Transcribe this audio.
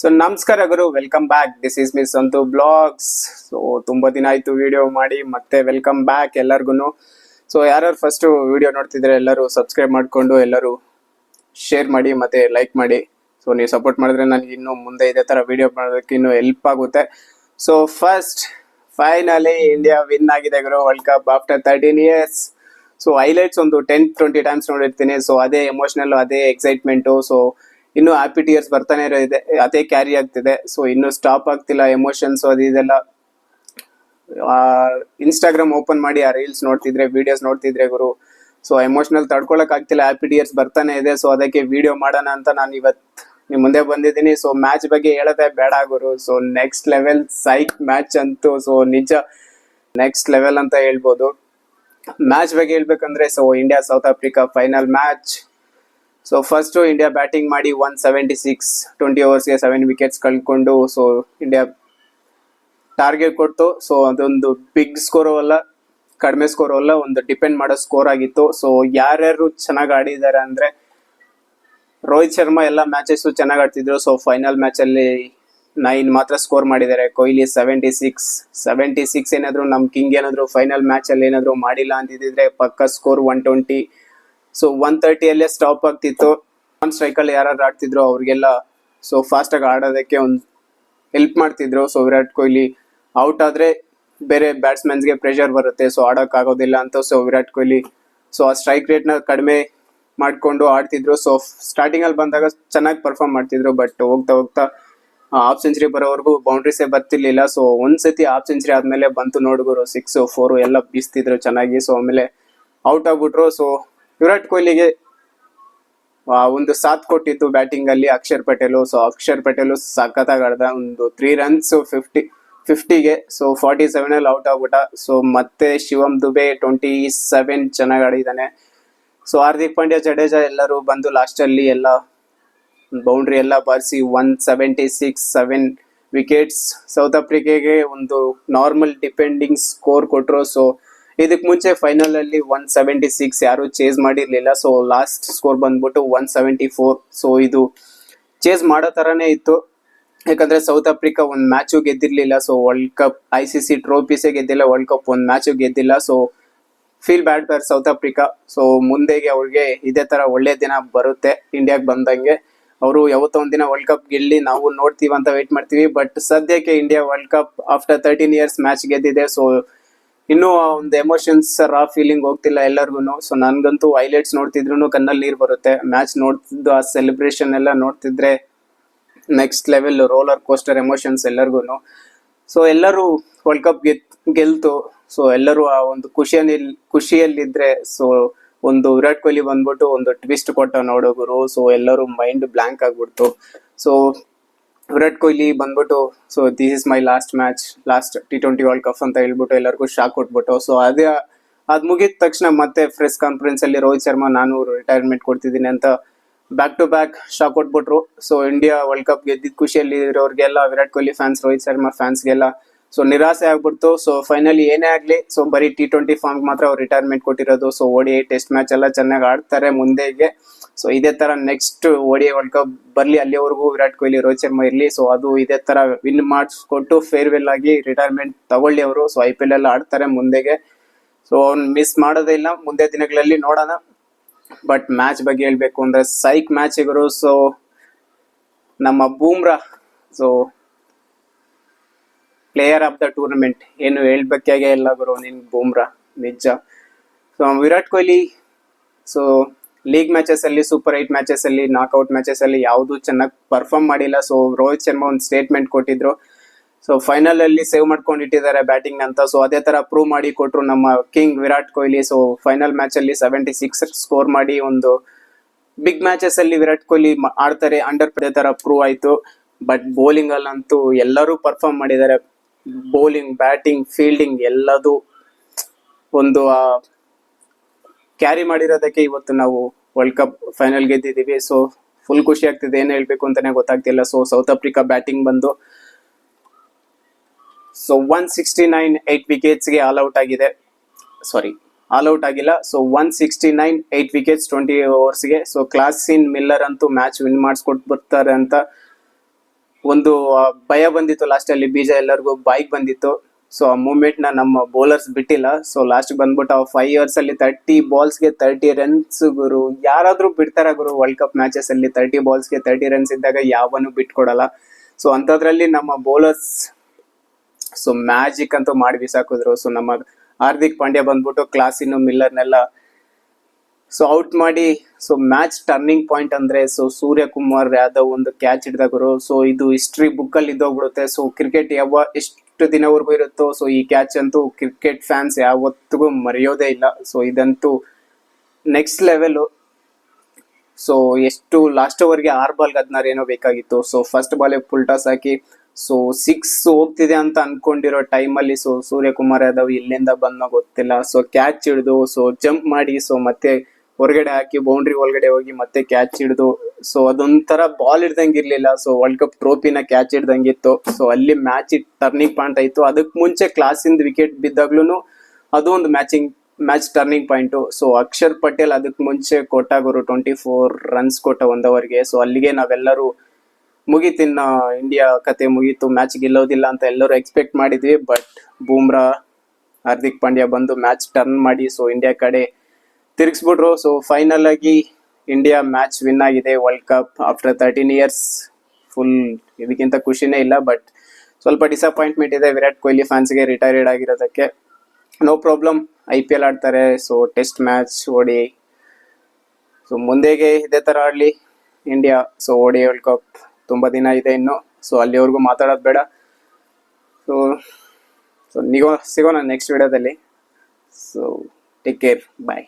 So ನಮಸ್ಕಾರ ಗುರು welcome back this is miss Santu vlogs so ತುಂಬ ದಿನ ಆಯ್ತು ವಿಡಿಯೋ ಮಾಡಿ, ಮತ್ತೆ ವೆಲ್ಕಮ್ ಬ್ಯಾಕ್ ಎಲ್ಲರಿಗೂ ಸೊ ಯಾರ್ಯಾರು ಫಸ್ಟ್ ವಿಡಿಯೋ ನೋಡ್ತಿದ್ರೆ ಎಲ್ಲರೂ ಸಬ್ಸ್ಕ್ರೈಬ್ ಮಾಡಿಕೊಂಡು, ಎಲ್ಲರೂ ಶೇರ್ ಮಾಡಿ, ಮತ್ತೆ ಲೈಕ್ ಮಾಡಿ. ಸೊ ನೀವು ಸಪೋರ್ಟ್ ಮಾಡಿದ್ರೆ ನನಗೆ ಇನ್ನೂ ಮುಂದೆ ಇದೇ ತರ ವಿಡಿಯೋ ಮಾಡೋದಕ್ಕೆ ಇನ್ನೂ ಹೆಲ್ಪ್ ಆಗುತ್ತೆ. So first finally India win ಆಗಿದೆ ಗುರು world cup after thirteen years so highlights ಒಂದು ಟೆನ್ ಟ್ವೆಂಟಿ ಟೈಮ್ಸ್ ನೋಡಿರ್ತೀನಿ. ಸೊ ಅದೇ ಎಮೋಷನಲ್ ಅದೇ ಎಕ್ಸೈಟ್ಮೆಂಟು ಸೊ ಇನ್ನು ಹ್ಯಾಪಿ ಟಿಯರ್ಸ್ ಬರ್ತಾನೆ ಇದೆ. ಅದೇ ಕ್ಯಾರಿ ಆಗ್ತಿದೆ. ಸೊ ಇನ್ನು ಸ್ಟಾಪ್ ಆಗ್ತಿಲ್ಲ ಎಮೋಷನ್ಸ್ ಅದು ಇದೆಲ್ಲ. ಇನ್ಸ್ಟಾಗ್ರಾಮ್ ಓಪನ್ ಮಾಡಿ, ಆ ರೀಲ್ಸ್ ನೋಡ್ತಿದ್ರೆ ವಿಡಿಯೋಸ್ ನೋಡ್ತಿದ್ರೆ ಗುರು. ಸೊ ಎಮೋಷನಲ್ ತಡ್ಕೊಳಕ್ ಆಗ್ತಿಲ್ಲ ಹ್ಯಾಪಿ ಟಿಯರ್ಸ್ ಬರ್ತಾನೆ ಇದೆ. ಸೊ ಅದಕ್ಕೆ ವಿಡಿಯೋ ಮಾಡೋಣ ಅಂತ ನಾನು ಇವತ್ತು ನಿಮ್ ಮುಂದೆ ಬಂದಿದ್ದೀನಿ. ಸೊ ಮ್ಯಾಚ್ ಬಗ್ಗೆ ಹೇಳೋದೇ ಬೇಡ ಗುರು. So next level psych match ಅಂತೂ ಸೊ ನಿಜ ನೆಕ್ಸ್ಟ್ ಲೆವೆಲ್ ಅಂತ ಹೇಳ್ಬೋದು. ಮ್ಯಾಚ್ ಬಗ್ಗೆ ಹೇಳ್ಬೇಕಂದ್ರೆ so India South Africa final match so first India batting ಮಾಡಿ ಒನ್ ಸೆವೆಂಟಿ ಸಿಕ್ಸ್ ಟ್ವೆಂಟಿ ಓವರ್ಸ್ಗೆ ಸೆವೆನ್ ವಿಕೆಟ್ಸ್ ಕಳ್ಕೊಂಡು ಸೊ ಇಂಡಿಯಾ ಟಾರ್ಗೆಟ್ ಕೊಡ್ತು. ಸೊ ಅದೊಂದು ಬಿಗ್ ಸ್ಕೋರ್ ಅಲ್ಲ, ಕಡಿಮೆ ಸ್ಕೋರ್ ಅಲ್ಲ, ಒಂದು ಡಿಪೆಂಡ್ ಮಾಡೋ ಸ್ಕೋರ್ ಆಗಿತ್ತು. ಸೊ ಯಾರ್ಯಾರು ಚೆನ್ನಾಗಿ ಆಡಿದ್ದಾರೆ ಅಂದರೆ, ರೋಹಿತ್ ಶರ್ಮಾ ಎಲ್ಲ ಮ್ಯಾಚಸ್ಸು ಚೆನ್ನಾಗಿ ಆಡ್ತಿದ್ರು. ಸೊ ಫೈನಲ್ ಮ್ಯಾಚಲ್ಲಿ ನೈನ್ ಮಾತ್ರ ಸ್ಕೋರ್ ಮಾಡಿದ್ದಾರೆ. Kohli seventy six seventy six ಏನಾದರೂ ನಮ್ಮ ಕಿಂಗ್ ಏನಾದರೂ ಫೈನಲ್ ಮ್ಯಾಚಲ್ಲಿ ಏನಾದರೂ ಮಾಡಿಲ್ಲ ಅಂತಿದ್ರೆ ಪಕ್ಕ score one twenty so one ತರ್ಟಿಯಲ್ಲೇ stop ಆಗ್ತಿತ್ತು. ಒನ್ ಸ್ಟ್ರೈಕಲ್ಲಿ ಯಾರು ಆಡ್ತಿದ್ರು ಅವ್ರಿಗೆಲ್ಲ ಸೊ ಫಾಸ್ಟ್ ಆಗಿ ಆಡೋದಕ್ಕೆ ಒಂದು ಹೆಲ್ಪ್ ಮಾಡ್ತಿದ್ರು. ಸೊ ವಿರಾಟ್ ಕೊಹ್ಲಿ ಔಟ್ ಆದ್ರೆ ಬೇರೆ ಬ್ಯಾಟ್ಸ್ಮನ್ಸ್ಗೆ ಪ್ರೆಷರ್ ಬರುತ್ತೆ. ಸೊ ಆಡೋಕ್ಕಾಗೋದಿಲ್ಲ ಅಂತ ಸೊ ವಿರಾಟ್ ಕೊಹ್ಲಿ ಸೊ ಆ ಸ್ಟ್ರೈಕ್ ರೇಟ್ನ ಕಡಿಮೆ ಮಾಡಿಕೊಂಡು ಆಡ್ತಿದ್ರು. ಸೊ ಸ್ಟಾರ್ಟಿಂಗ್ ಅಲ್ಲಿ ಬಂದಾಗ ಚೆನ್ನಾಗಿ ಪರ್ಫಾರ್ಮ್ ಮಾಡ್ತಿದ್ರು ಬಟ್ ಹೋಗ್ತಾ ಹೋಗ್ತಾ ಹಾಫ್ ಸೆಂಚುರಿ ಬರೋವರೆಗೂ ಬೌಂಡ್ರೀಸೇ ಬರ್ತಿರ್ಲಿಲ್ಲ. ಸೊ ಒಂದ್ಸತಿ ಹಾಫ್ ಸೆಂಚುರಿ ಆದಮೇಲೆ ಬಂತು ನೋಡುಗರು ಸಿಕ್ಸು ಫೋರು ಎಲ್ಲ ಬೀಸ್ತಿದ್ರು ಚೆನ್ನಾಗಿ. ಸೊ ಆಮೇಲೆ ಔಟ್ ಆಗ್ಬಿಟ್ರು. ಸೊ ವಿರಾಟ್ ಕೊಹ್ಲಿಗೆ ಒಂದು ಸಾಥ್ ಕೊಟ್ಟಿತ್ತು ಬ್ಯಾಟಿಂಗ್ ಅಲ್ಲಿ ಅಕ್ಷರ್ ಪಟೇಲು. ಸೊ ಅಕ್ಷರ್ ಪಟೇಲು ಸಖತ್ತಾಗಿ ಆಡ್ದ ಒಂದು ತ್ರೀ ರನ್ಸ್ ಫಿಫ್ಟಿ ಫಿಫ್ಟಿಗೆ ಸೊ ಫಾರ್ಟಿ ಸೆವೆನ್ ಅಲ್ಲಿ ಔಟ್ ಆಗ್ಬಿಟ್ಟ. ಸೊ ಮತ್ತೆ ಶಿವಮ್ ದುಬೆ ಟ್ವೆಂಟಿ ಸೆವೆನ್ ಚೆನ್ನಾಗಿ ಆಡಿದ್ದಾನೆ. ಸೊ ಹಾರ್ದಿಕ್ ಪಾಂಡ್ಯ, ಜಡೇಜಾ ಎಲ್ಲರೂ ಬಂದು ಲಾಸ್ಟ್ ಅಲ್ಲಿ ಎಲ್ಲ ಬೌಂಡ್ರಿ ಎಲ್ಲ ಬಾರಿಸಿ one seventy six seven wickets South ಆಫ್ರಿಕೆಗೆ ಒಂದು ನಾರ್ಮಲ್ ಡಿಪೆಂಡಿಂಗ್ ಸ್ಕೋರ್ ಕೊಟ್ಟರು ಸೊ ಇದಕ್ ಮುಂಚೆ ಫೈನಲ್ ಅಲ್ಲಿ ಒನ್ ಸೆವೆಂಟಿ ಸಿಕ್ಸ್ ಯಾರು ಚೇಸ್ ಮಾಡಿರ್ಲಿಲ್ಲ. ಸೊ ಲಾಸ್ಟ್ ಸ್ಕೋರ್ ಬಂದ್ಬಿಟ್ಟು ಒನ್ ಸೆವೆಂಟಿ ಫೋರ್ ಸೊ ಇದು ಚೇಸ್ ಮಾಡೋ ತರಾನೇ ಇತ್ತು. ಯಾಕಂದ್ರೆ ಸೌತ್ ಆಫ್ರಿಕಾ ಒಂದ್ match ಗೆದ್ದಿರ್ಲಿಲ್ಲ. So world cup I C C ಟ್ರೋಫೀಸೇ ಗೆದ್ದಿಲ್ಲ. ವರ್ಲ್ಡ್ ಕಪ್ ಒಂದ್ match ಗೆದ್ದಿಲ್ಲ. So feel bad for South Africa so ಮುಂದೆಗೆ ಅವ್ರಿಗೆ ಇದೇ ತರ ಒಳ್ಳೆ ದಿನ ಬರುತ್ತೆ ಇಂಡಿಯಾಗೆ ಬಂದಂಗೆ. ಅವರು ಯಾವತ್ತೋ ದಿನ ವರ್ಲ್ಡ್ ಕಪ್ ಗೆಲ್ಲಿ ನಾವು ನೋಡ್ತೀವಿ ಅಂತ ವೇಟ್ ಮಾಡ್ತೀವಿ. ಬಟ್ ಸದ್ಯಕ್ಕೆ India world cup after thirteen years match ಗೆದ್ದಿದೆ. ಸೊ ಇನ್ನೂ ಆ ಒಂದು ಎಮೋಷನ್ಸ್ ರಾ ಫೀಲಿಂಗ್ ಹೋಗ್ತಿಲ್ಲ ಎಲ್ಲರಿಗೂ ಸೊ ನನ್ಗಂತೂ ಹೈಲೈಟ್ಸ್ ನೋಡ್ತಿದ್ರು ಕಣ್ಣಲ್ಲಿ ನೀರು ಬರುತ್ತೆ. ಮ್ಯಾಚ್ ನೋಡ್ತಿದ್ದು, ಆ ಸೆಲೆಬ್ರೇಷನ್ ಎಲ್ಲ ನೋಡ್ತಿದ್ರೆ next level roller coaster emotions ಎಲ್ಲರಿಗೂ ಸೊ ಎಲ್ಲರೂ ವರ್ಲ್ಡ್ ಕಪ್ಗೆ ಗೆಲ್ತು. ಸೊ ಎಲ್ಲರೂ ಆ ಒಂದು ಖುಷಿಯಲ್ಲಿ, ಖುಷಿಯಲ್ಲಿದ್ರೆ ಸೊ ಒಂದು ವಿರಾಟ್ ಕೊಹ್ಲಿ ಬಂದ್ಬಿಟ್ಟು ಒಂದು ಟ್ವಿಸ್ಟ್ ಕೊಟ್ಟ ನೋಡೋಗುರು ಸೊ ಎಲ್ಲರೂ ಮೈಂಡ್ ಬ್ಲಾಂಕ್ ಆಗ್ಬಿಡ್ತು. ಸೊ ವಿರಾಟ್ ಕೊಹ್ಲಿ ಬಂದ್ಬಿಟ್ಟು so this is my last match last T twenty world cup ಅಂತ ಹೇಳ್ಬಿಟ್ಟು ಎಲ್ಲರಿಗೂ ಶಾಕ್ ಕೊಟ್ಬಿಟ್ಟು ಸೊ ಅದೇ, ಅದ್ ಮುಗಿದ ತಕ್ಷಣ ಮತ್ತೆ ಪ್ರೆಸ್ ಕಾನ್ಫರೆನ್ಸ್ ಅಲ್ಲಿ ರೋಹಿತ್ ಶರ್ಮಾ ನಾನು ರಿಟೈರ್ಮೆಂಟ್ ಕೊಡ್ತಿದ್ದೀನಿ ಅಂತ ಬ್ಯಾಕ್ ಟು ಬ್ಯಾಕ್ ಶಾಕ್ ಕೊಟ್ಬಿಟ್ರು. ಸೊ ಇಂಡಿಯಾ ವರ್ಲ್ಡ್ ಕಪ್ ಗೆದ್ದಿದ್ ಖುಷಿಯಲ್ಲಿ ಇರೋರಿಗೆಲ್ಲ ವಿರಾಟ್ ಕೊಹ್ಲಿ ಫ್ಯಾನ್ಸ್ ರೋಹಿತ್ ಶರ್ಮಾ ಫ್ಯಾನ್ಸ್ಗೆಲ್ಲ ಸೊ ನಿರಾಸೆ ಆಗ್ಬಿಡ್ತು. ಸೊ ಫೈನಲಿ ಏನೇ ಆಗಲಿ ಸೊ ಬರೀ ಟಿ ಟ್ವೆಂಟಿ ಫಾರ್ಮ್ ಮಾತ್ರ ಅವ್ರು ರಿಟೈರ್ಮೆಂಟ್ ಕೊಟ್ಟಿರೋದು. ಸೊ ಓಡಿ ಟೆಸ್ಟ್ ಮ್ಯಾಚ್ ಎಲ್ಲ ಚೆನ್ನಾಗಿ ಆಡ್ತಾರೆ ಮುಂದೆಗೆ. ಸೊ ಇದೇ ತರ ನೆಕ್ಸ್ಟ್ ಓಡಿ ವರ್ಲ್ಡ್ ಕಪ್ ಬರಲಿ ಅಲ್ಲಿವರೆಗೂ ವಿರಾಟ್ ಕೊಹ್ಲಿ, ರೋಹಿತ್ ಶರ್ಮಾ ಇರ್ಲಿ. ಸೊ ಅದು ಇದೇ ತರ ವಿನ್ ಮಾಡಿಸ್ಕೊಟ್ಟು ಫೇರ್ವೆಲ್ ಆಗಿ ರಿಟೈರ್ಮೆಂಟ್ ತಗೊಳ್ಳಿ ಅವರು. ಸೊ ಐ ಪಿ ಎಲ್ ಎಲ್ಲ ಆಡ್ತಾರೆ ಮುಂದೆಗೆ. ಸೊ ಅವ್ನು ಮಿಸ್ ಮಾಡೋದೇ ಇಲ್ಲ. ಮುಂದೆ ದಿನಗಳಲ್ಲಿ ನೋಡೋಣ. ಬಟ್ ಮ್ಯಾಚ್ ಬಗ್ಗೆ ಹೇಳಬೇಕು ಅಂದರೆ ಸೈಕ್ ಮ್ಯಾಚ್ ಇವರು ಸೊ ನಮ್ಮ Bumrah. So player of the tournament ಏನು ಹೇಳ್ಬೇಕಾಗೆ ಇಲ್ಲ ಗುರು, ನಿನ್ ಬೂಮ್ರಾ, ನಿಜ. So Virat Kohli so league matches ಅಲ್ಲಿ ಸೂಪರ್ ಏಟ್ ಮ್ಯಾಚಸ್ ಅಲ್ಲಿ ನಾಕ್ಔಟ್ ಮ್ಯಾಚಸ್ ಅಲ್ಲಿ ಯಾವುದು ಚೆನ್ನಾಗಿ ಪರ್ಫಾರ್ಮ್ ಮಾಡಿಲ್ಲ. ಸೊ ರೋಹಿತ್ ಶರ್ಮಾ ಒಂದು ಸ್ಟೇಟ್ಮೆಂಟ್ ಕೊಟ್ಟಿದ್ರು. ಸೊ ಫೈನಲ್ ಅಲ್ಲಿ ಸೇವ್ ಮಾಡ್ಕೊಂಡು ಇಟ್ಟಿದ್ದಾರೆ ಬ್ಯಾಟಿಂಗ್ ಅಂತ. ಸೊ ಅದೇ ತರ ಪ್ರೂವ್ ಮಾಡಿ ಕೊಟ್ರು ನಮ್ಮ king Virat Kohli. So final match ಅಲ್ಲಿ ಸೆವೆಂಟಿ ಸಿಕ್ಸ್ ಸ್ಕೋರ್ ಮಾಡಿ ಒಂದು ಬಿಗ್ ಮ್ಯಾಚಸ್ ಅಲ್ಲಿ ವಿರಾಟ್ ಕೊಹ್ಲಿ ಆಡ್ತಾರೆ. ಅಂಡರ್ ಅದೇ ತರ ಪ್ರೂವ್ ಆಯ್ತು. ಬಟ್ ಬೌಲಿಂಗ್ ಅಂತೂ ಎಲ್ಲರೂ ಪರ್ಫಾರ್ಮ್ ಮಾಡಿದ್ದಾರೆ. ಬೌಲಿಂಗ್ ಬ್ಯಾಟಿಂಗ್ ಫೀಲ್ಡಿಂಗ್ ಎಲ್ಲದು ಒಂದು ಕ್ಯಾರಿ ಮಾಡಿರೋದಕ್ಕೆ ಇವತ್ತು ನಾವು ವರ್ಲ್ಡ್ ಕಪ್ ಫೈನಲ್ ಗೆದ್ದಿದ್ದೀವಿ. ಸೊ ಫುಲ್ ಖುಷಿ ಆಗ್ತಿದೆ. ಏನ್ ಹೇಳ್ಬೇಕು ಅಂತಾನೆ ಗೊತ್ತಾಗ್ತಿಲ್ಲ. ಸೊ ಸೌತ್ ಆಫ್ರಿಕಾ ಬ್ಯಾಟಿಂಗ್ ಬಂದು so one sixty nine eight ವಿಕೆಟ್ಸ್ಗೆ all out ಆಗಿದೆ. ಸಾರಿ ಆಲ್ ಔಟ್ ಆಗಿಲ್ಲ. So one sixty nine eight wickets twenty ಓವರ್ಸ್ಗೆ so Klaasen Miller ಅಂತೂ ಮ್ಯಾಚ್ ವಿನ್ ಮಾಡಿಸ್ಕೊಟ್ ಬರ್ತಾರೆ ಅಂತ ಒಂದು ಭಯ ಬಂದಿತ್ತು ಲಾಸ್ಟ್ ಅಲ್ಲಿ. ಬೀಜ ಎಲ್ಲರಿಗೂ ಬೈಕ್ ಬಂದಿತ್ತು. ಸೊ ಆ ಮೂಮೆಂಟ್ನ ನಮ್ಮ ಬೌಲರ್ಸ್ ಬಿಟ್ಟಿಲ್ಲ. ಸೊ ಲಾಸ್ಟ್ ಬಂದ್ಬಿಟ್ಟು ಆ ಫೈವ್ ಇಯರ್ಸ್ ಅಲ್ಲಿ ತರ್ಟಿ ಬಾಲ್ಸ್ಗೆ ತರ್ಟಿ ರನ್ಸ್ ಗುರು. ಯಾರಾದ್ರೂ ಬಿಡ್ತಾರ ಗುರು ವರ್ಲ್ಡ್ ಕಪ್ ಮ್ಯಾಚಸ್ ಅಲ್ಲಿ? ತರ್ಟಿ ಬಾಲ್ಸ್ಗೆ ತರ್ಟಿ ರನ್ಸ್ ಇದ್ದಾಗ ಯಾವನು ಬಿಟ್ಕೊಡಲ್ಲ. ಸೊ ಅಂತದ್ರಲ್ಲಿ ನಮ್ಮ ಬೌಲರ್ಸ್ ಸೊ ಮ್ಯಾಜಿಕ್ ಅಂತೂ ಮಾಡಿ ಬಿಸಾಕಿದ್ರು ಸೊ ನಮ್ಮ ಹಾರ್ದಿಕ್ ಪಾಂಡ್ಯ ಬಂದ್ಬಿಟ್ಟು ಕ್ಲಾಸಿನ ಮಿಲ್ಲರ್ನೆಲ್ಲ ಸೊ ಔಟ್ ಮಾಡಿ ಸೊ ಮ್ಯಾಚ್ ಟರ್ನಿಂಗ್ ಪಾಯಿಂಟ್ ಅಂದ್ರೆ ಸೊ ಸೂರ್ಯಕುಮಾರ್ ಯಾದವ್ ಒಂದು ಕ್ಯಾಚ್ ಹಿಡಿದಾಗರು ಸೊ ಇದು ಹಿಸ್ಟ್ರಿ ಬುಕ್ ಅಲ್ಲಿ ಇದ್ದೋಗ್ಬಿಡುತ್ತೆ. ಸೊ ಕ್ರಿಕೆಟ್ ಯಾವ, ಎಷ್ಟು ದಿನವರೆಗೂ ಇರುತ್ತೋ ಸೊ ಈ ಕ್ಯಾಚ್ ಅಂತೂ ಕ್ರಿಕೆಟ್ ಫ್ಯಾನ್ಸ್ ಯಾವತ್ತಿಗೂ ಮರೆಯೋದೇ ಇಲ್ಲ. ಸೊ ಇದಂತೂ ನೆಕ್ಸ್ಟ್ ಲೆವೆಲ್ ಸೊ ಎಷ್ಟು ಲಾಸ್ಟ್ ಓವರ್ಗೆ ಆರ್ ಬಾಲ್ ಹದಿನಾರು ಏನೋ ಬೇಕಾಗಿತ್ತು. So first ball full toss ಹಾಕಿ ಸೊ ಸಿಕ್ಸ್ ಹೋಗ್ತಿದೆ ಅಂತ ಅನ್ಕೊಂಡಿರೋ ಟೈಮಲ್ಲಿ ಸೊ ಸೂರ್ಯಕುಮಾರ್ ಯಾದವ್ ಇಲ್ಲಿಂದ ಬಂದ ಗೊತ್ತಿಲ್ಲ. ಸೊ ಕ್ಯಾಚ್ ಹಿಡಿದು ಸೊ ಜಂಪ್ ಮಾಡಿ ಸೊ ಮತ್ತೆ ಹೊರಗಡೆ ಹಾಕಿ ಬೌಂಡ್ರಿ ಒಳಗಡೆ ಹೋಗಿ ಮತ್ತೆ ಕ್ಯಾಚ್ ಹಿಡಿದು ಸೊ ಅದೊಂಥರ ಬಾಲ್ ಹಿಡ್ದಂಗೆ ಇರ್ಲಿಲ್ಲ. ಸೊ ವರ್ಲ್ಡ್ ಕಪ್ ಟ್ರೋಫಿನ ಕ್ಯಾಚ್ ಹಿಡ್ದಂಗಿತ್ತು ಸೊ ಅಲ್ಲಿ ಮ್ಯಾಚ್ ಟರ್ನಿಂಗ್ ಪಾಯಿಂಟ್ ಆಯ್ತು ಅದಕ್ಕೆ ಮುಂಚೆ ಕ್ಲಾಸಿಂದ ವಿಕೆಟ್ ಬಿದ್ದಾಗ್ಲೂ ಅದು ಒಂದು matching match turning point so Akshar Patel ಅದಕ್ಕೆ ಮುಂಚೆ ಕೊಟ್ಟಾಗೋರು ಟ್ವೆಂಟಿ ಫೋರ್ ರನ್ಸ್ ಕೊಟ್ಟ ಒಂದ್ ಅವರ್ಗೆ ಸೊ ಅಲ್ಲಿಗೆ ನಾವೆಲ್ಲರೂ ಮುಗೀತಿನ್ನ ಇಂಡಿಯಾ ಕತೆ ಮುಗೀತು. ಮ್ಯಾಚ್ ಗೆಲ್ಲೋದಿಲ್ಲ ಅಂತ ಎಲ್ಲರೂ ಎಕ್ಸ್ಪೆಕ್ಟ್ ಮಾಡಿದ್ವಿ. ಬಟ್ ಬೂಮ್ರಾ, ಹಾರ್ದಿಕ್ ಪಾಂಡ್ಯ ಬಂದು ಮ್ಯಾಚ್ ಟರ್ನ್ ಮಾಡಿ. ಸೊ ಇಂಡಿಯಾ ಕಡೆ ತಿರ್ಗಿಸ್ಬಿಟ್ರು. ಸೊ ಫೈನಲ್ ಆಗಿ ಇಂಡಿಯಾ ಮ್ಯಾಚ್ ವಿನ್ ಆಗಿದೆ world cup after thirteen years full ಇದಕ್ಕಿಂತ ಖುಷಿನೇ ಇಲ್ಲ ಬಟ್ ಸ್ವಲ್ಪ ಡಿಸಪಾಯಿಂಟ್ಮೆಂಟ್ ಇದೆ ವಿರಾಟ್ ಕೊಹ್ಲಿ ಫ್ಯಾನ್ಸ್ಗೆ retired ಆಗಿರೋದಕ್ಕೆ. No problem I P L ಆಡ್ತಾರೆ so test match ODI. So ಮುಂದೆಗೆ ಇದೇ ಥರ ಆಡಲಿ India so ODI world cup ತುಂಬ ದಿನ ಇದೆ ಇನ್ನು. ಸೊ ಅಲ್ಲಿವರೆಗೂ ಮಾತಾಡೋದು ಬೇಡ. ಸೊ ಸೊ ನಿಗೋ, ಸಿಗೋಣ ನೆಕ್ಸ್ಟ್ ವಿಡಿಯೋದಲ್ಲಿ ಸೊ ಟೇಕ್ ಕೇರ್ ಬಾಯ್